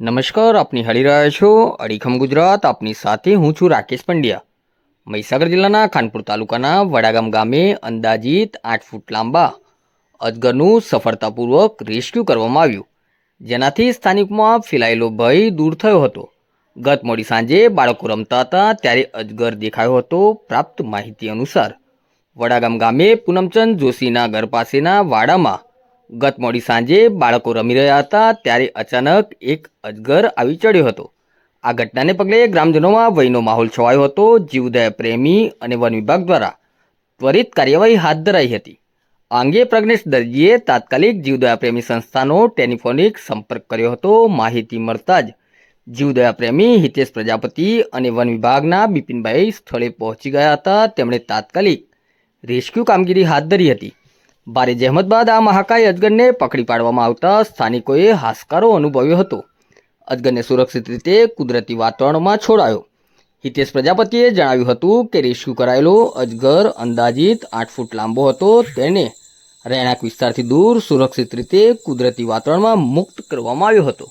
નમસ્કાર, આપની હળી રહ્યા છો અડીખમ ગુજરાત, આપની સાથે હું છું રાકેશ પંડ્યા. મહીસાગર જિલ્લાના ખાનપુર તાલુકાના વડાગામ ગામે અંદાજિત આઠ ફૂટ લાંબા અજગરનું સફળતાપૂર્વક રેસ્ક્યુ કરવામાં આવ્યું. જેનાથી સ્થાનિકમાં ફેલાયેલો ભય દૂર થયો હતો. ગત મોડી સાંજે બાળકો રમતા હતા, ત્યારે અજગર દેખાયો હતો પ્રાપ્ત માહિતી અનુસાર. વડાગામ ગામે પૂનમચંદ જોશીના ઘર પાસેના વાડામાં ગત મોડી સાંજે બાળકો રમી રહ્યા હતા ત્યારે અચાનક એક અજગર આવી ચડ્યો હતો. આ ઘટનાને પગલે ગ્રામજનોમાં વયનો માહોલ છવાયો હતો. જીવદયા પ્રેમી અને વન વિભાગ દ્વારા ત્વરિત કાર્યવાહી હાથ ધરાઈ હતી. આ અંગે પ્રજ્ઞેશ દરજીએ તાત્કાલિક જીવદયા પ્રેમી સંસ્થાનો ટેલિફોનિક સંપર્ક કર્યો હતો. માહિતી મળતા જ જીવદયા પ્રેમી હિતેશ પ્રજાપતિ અને વન વિભાગના બિપિનભાઈ સ્થળે પહોંચી ગયા હતા. તેમણે તાત્કાલિક રેસ્ક્યુ કામગીરી હાથ ધરી હતી. ભારે જહેમત બાદ આ મહાકાય અજગરને પકડી પાડવામાં આવતા સ્થાનિકોએ હાશકારો અનુભવ્યો હતો. અજગરને સુરક્ષિત રીતે કુદરતી વાતાવરણમાં છોડાયો. હિતેશ પ્રજાપતિએ જણાવ્યું હતું કે રેસ્ક્યુ કરાયેલો અજગર અંદાજિત આઠ ફૂટ લાંબો હતો. તેને રહેણાંક વિસ્તારથી દૂર સુરક્ષિત રીતે કુદરતી વાતાવરણમાં મુક્ત કરવામાં આવ્યો હતો.